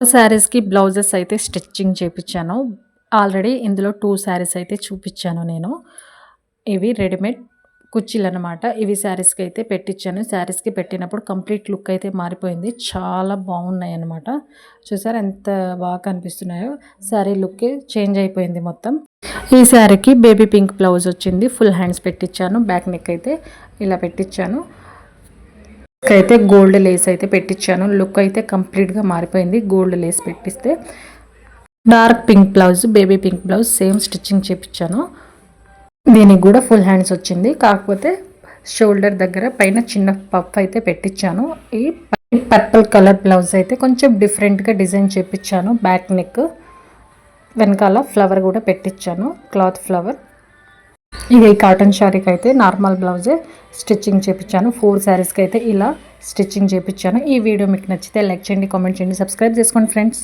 శారీస్‌కి బ్లౌజెస్ అయితే స్టిచ్చింగ్ చేయించాను ఆల్రెడీ ఇందులో టూ శారీస్ అయితే చూపించాను నేను. ఇవి రెడీమేడ్ కుర్చీలు అనమాట ఇవి శారీస్‌కి అయితే పెట్టించాను శారీస్‌కి పెట్టినప్పుడు కంప్లీట్ లుక్ అయితే మారిపోయింది. చాలా బాగున్నాయి అనమాట చూసారు ఎంత బాగా కనిపిస్తున్నాయో. శారీ లుక్కే చేంజ్ అయిపోయింది మొత్తం. ఈ శారీకి బేబీ పింక్ బ్లౌజ్ వచ్చింది. ఫుల్ హ్యాండ్స్ పెట్టిచ్చాను. బ్యాక్ నెక్ అయితే ఇలా పెట్టిచ్చాను. అయితే గోల్డ్ లేస్ అయితే పెట్టించాను లుక్ అయితే కంప్లీట్‌గా మారిపోయింది. Gold lace పెట్టిస్తే. Dark pink blouse, baby pink blouse same stitching చేపించాను దీనికి కూడా ఫుల్ హ్యాండ్స్ వచ్చింది. కాకపోతే షోల్డర్ దగ్గర పైన చిన్న పఫ్ అయితే పెట్టించాను ఈ పర్పుల్ కలర్ బ్లౌజ్ అయితే కొంచెం డిఫరెంట్‌గా డిజైన్ చేపించాను బ్యాక్ నెక్ వెనకాల ఫ్లవర్ కూడా పెట్టించాను క్లాత్ ఫ్లవర్. ఇది కాటన్ శారీకి అయితే నార్మల్ బ్లౌజే స్టిచ్చింగ్ చేయించాను ఫోర్ శారీస్‌కి అయితే ఇలా స్టిచ్చింగ్ చేయించాను ఈ వీడియో మీకు నచ్చితే లైక్ చేయండి, కామెంట్ చేయండి, సబ్స్క్రైబ్ చేసుకోండి ఫ్రెండ్స్.